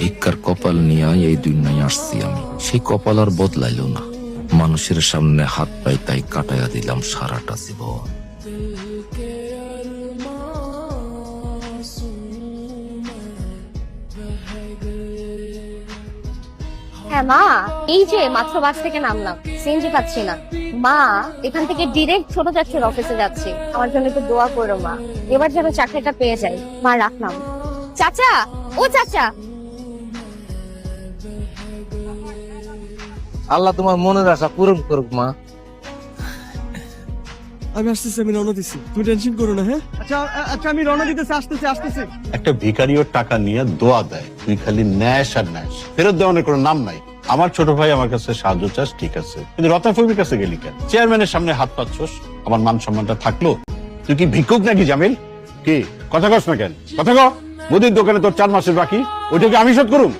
ভিক্ষার কপাল নিয়ে এই দুনিয়ায় আসছি আমি। সেই কপাল আর বদলাইল না। মানুষের সামনে হাত পাই তাই কাটাইয়া দিলাম সারাটা জীবন। হ্যাঁ মা, এই যে মাত্র বাস থেকে নামলাম, সিএনজি পাচ্ছি না। মা, এখান থেকে ডিরেক্ট ছোট চাচুর অফিসে যাচ্ছি। আমার জন্য একটু দোয়া করো মা। এবার যেন চাকরিটা পেয়ে যাই। মা, রাখলাম। চাচা, ও চাচা আল্লাহ তোমার মনের আশা পূরণ করুক মা। আমি আসতেছি আমি রওনা দিছি। তুমি টেনশন করো না হ্যাঁ? আচ্ছা আচ্ছা আমি রওনা দিতেছি আসতেছি আসতেছি। একটা ভিখারিও টাকা নিয়ে দোয়া দেয়। তুই খালি ন্যাশ আর ন্যাশ ফেরত দেওয়ানোর কোনো নাম নাই। আমার ছোট ভাই আমার কাছে সাহায্য চাস ঠিক আছে। কিন্তু রতা ফবির কাছে গেলি কেন? চেয়ারম্যানের সামনে হাত পাচ্ছস আমার মান সম্মানটা থাকল? তুই কি ভিক্ষুক নাকি জামিল? কি? কথা কস না কেন? কথা ক। মুদির দোকানে তোর চার মাসের বাকি ওইটাকে আমি শোধ করুম?